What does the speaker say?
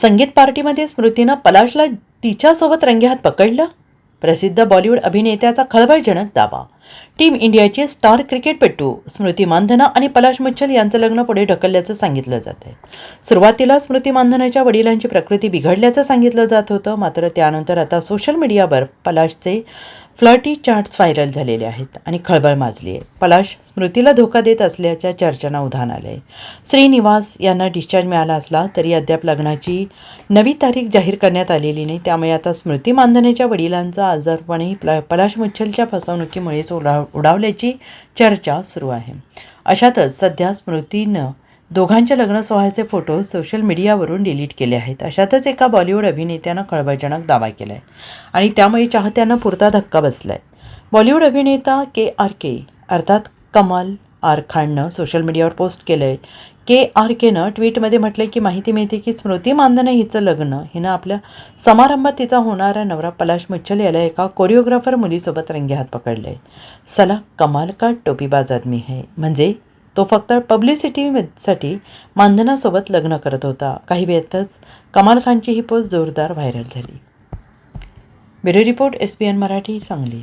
संगीत पार्टीमध्ये स्मृतीनं पलाशला तिच्यासोबत रंगेहात पकडलं. प्रसिद्ध बॉलिवूड अभिनेत्याचा खळबळजनक दावा टीम इंडियाचे स्टार क्रिकेटपटू स्मृती मानधना आणि पलाश मुच्छल यांचं लग्न पुढे ढकलल्याचं सांगितलं जात आहे. सुरुवातीला स्मृती मानधनाच्या वडिलांची प्रकृती बिघडल्याचं सांगितलं जात होतं मात्र त्यानंतर आता सोशल मीडियावर पलाशचे फ्लर्टी चार्ट्स व्हायरल झालेले आहेत आणि खळबळ माजली आहे. पलाश स्मृतीला धोका देत असल्याच्या चर्चांना उधाण आलं आहे श्रीनिवास यांना डिस्चार्ज मिळाला असला तरी अद्याप लग्नाची नवी तारीख जाहीर करण्यात आलेली नाही. त्यामुळे आता स्मृती मानधनेच्या वडिलांचा आजारपणही प्ल पलाश मुच्छलच्या फसवणुकीमुळेच उडाव उडावल्याची चर्चा सुरू आहे. अशातच सध्या स्मृतीनं दोघांच्या लग्न सोहळ्याचे फोटो सोशल मीडियावरून डिलीट केले आहेत. अशातच एका बॉलिवूड अभिनेत्यानं खळबळजनक दावा केला आहे आणि त्यामुळे चाहत्यांना पुरता धक्का बसला आहे बॉलिवूड अभिनेता के आर के अर्थात कमाल आर खाननं सोशल मीडियावर पोस्ट केलं आहे के आर केनं ट्विटमध्ये म्हटलं की माहिती मिळते की स्मृती मानधना हिचं लग्न. हिनं आपल्या समारंभात तिचा होणारा नवरा पलाश मुच्छल याला एका कोरिओग्राफर मुलीसोबत रंगेहात पकडलं आहे सला कमाल का टोपीबाज आदमी है. म्हणजे तो फक्त पब्लिसिटीसाठी मानधनासोबत लग्न करत होता. काही वेळातच कमाल खानची ही पोस्ट जोरदार व्हायरल झाली. Bureau report S P N Marathi Sangli.